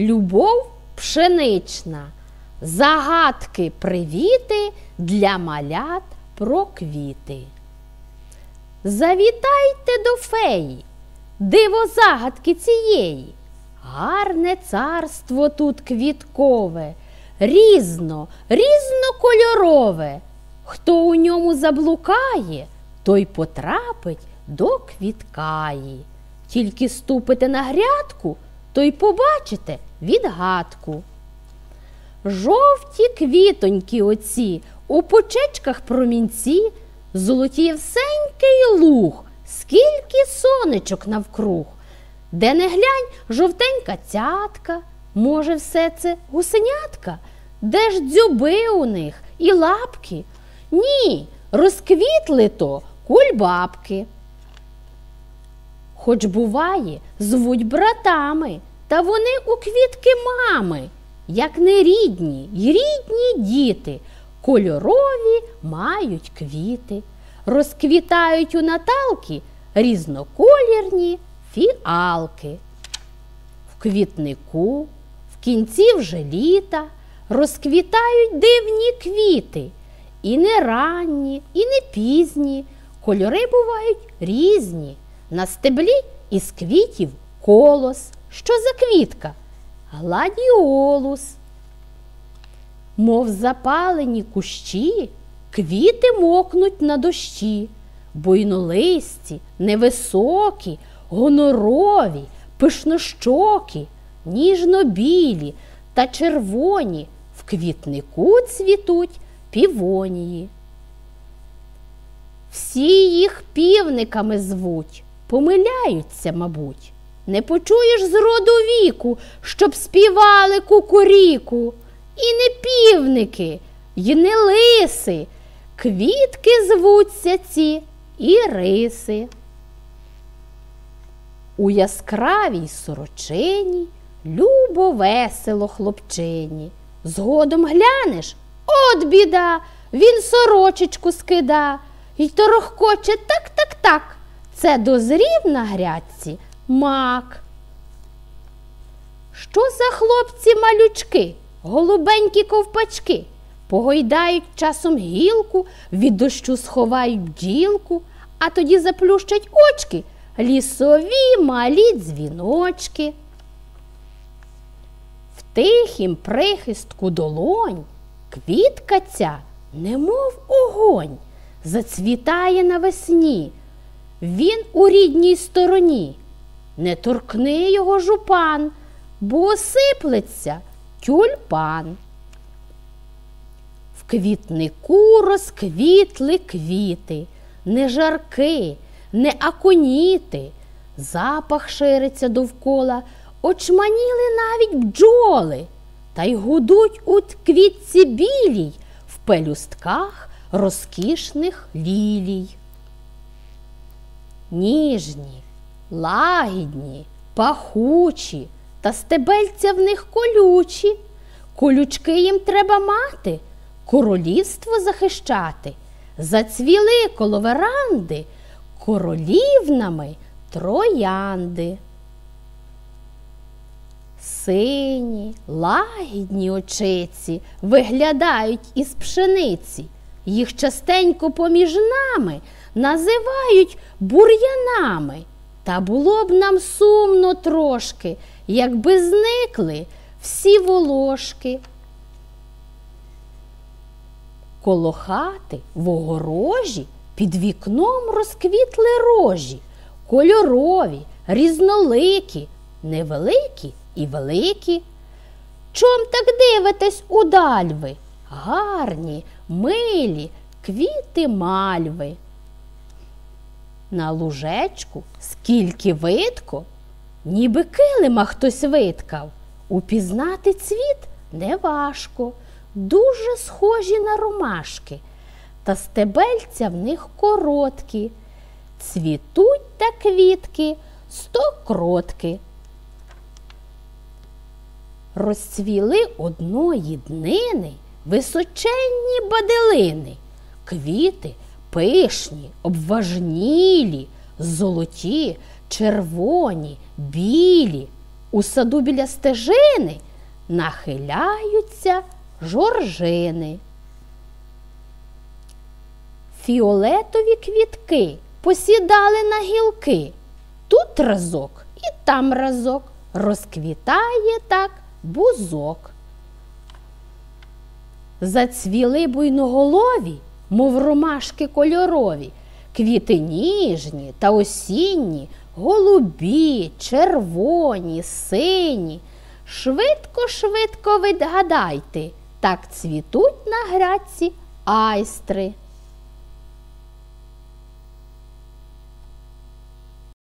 любов пшенична, загадки привіти для малят про квіти. Завітайте до феї, диво загадки цієї. Гарне царство тут квіткове, різно, різнокольорове. Хто у ньому заблукає, той потрапить до квіткаї. Тільки ступите на грядку, то й побачите відгадку. Жовті квітоньки оці, у почечках промінці, золотівсенький луг, скільки сонечок навкруг. Де не глянь жовтенька цятка, може, все це гусенятка, де ж дзюби у них і лапки? Ні, розквітли то кульбабки. Хоч буває, звуть братами, та вони у квітки мами, як не рідні й рідні діти, кольорові мають квіти, розквітають у Наталки різноколірні фіалки. В квітнику в кінці вже літа розквітають дивні квіти. І не ранні, і не пізні. Кольори бувають різні. На стеблі із квітів колос. Що за квітка? Гладіолус. Мов запалені кущі, квіти мокнуть на дощі, буйнолисті, невисокі, гонорові, пишнощокі, ніжно-білі та червоні в квітнику цвітуть півонії. Всі їх півниками звуть, помиляються, мабуть. Не почуєш з роду віку, щоб співали кукуріку. І не півники, і не лиси, квітки звуться ці іриси. У яскравій сорочині любо весело хлопчині. Згодом глянеш, от біда, він сорочечку скида й торохкоче так, так, так. Це дозрів на грядці мак. Що за хлопці малючки, голубенькі ковпачки? Погойдають часом гілку, від дощу сховають бджілку, а тоді заплющать очки лісові малі дзвіночки. В тихім прихистку долонь квітка ця, немов огонь, зацвітає навесні. Він у рідній стороні. Не торкни його жупан, бо осиплеться тюльпан. В квітнику розквітли квіти, не жарки, не аконіти. Запах шириться довкола, очманіли навіть бджоли, та й гудуть у квітці білій в пелюстках розкішних лілій. Ніжні, лагідні, пахучі, та стебельця в них колючі. Колючки їм треба мати, королівство захищати. Зацвіли коло веранди королівнами троянди. Сині, лагідні очиці виглядають із пшениці. Їх частенько поміж нами називають бур'янами. Та було б нам сумно трошки, якби зникли всі волошки. Коло хати в огорожі під вікном розквітли рожі, кольорові, різноликі, невеликі і великі. Чом так дивитесь удаль ви? Гарні, милі, квіти мальви. На лужечку скільки видко, ніби килима хтось виткав. Упізнати цвіт неважко, дуже схожі на ромашки, та стебельця в них короткі. Цвітуть та квітки стокротки. Розцвіли одної днини височенні баделини, квіти пишні, обважнілі, золоті, червоні, білі, У саду біля стежини нахиляються жоржини. Фіолетові квітки посідали на гілки. Тут разок і там разок розквітає так бузок. Зацвіли буйноголові, мов ромашки кольорові, квіти ніжні та осінні, голубі, червоні, сині. Швидко, швидко відгадайте, так цвітуть на грядці айстри.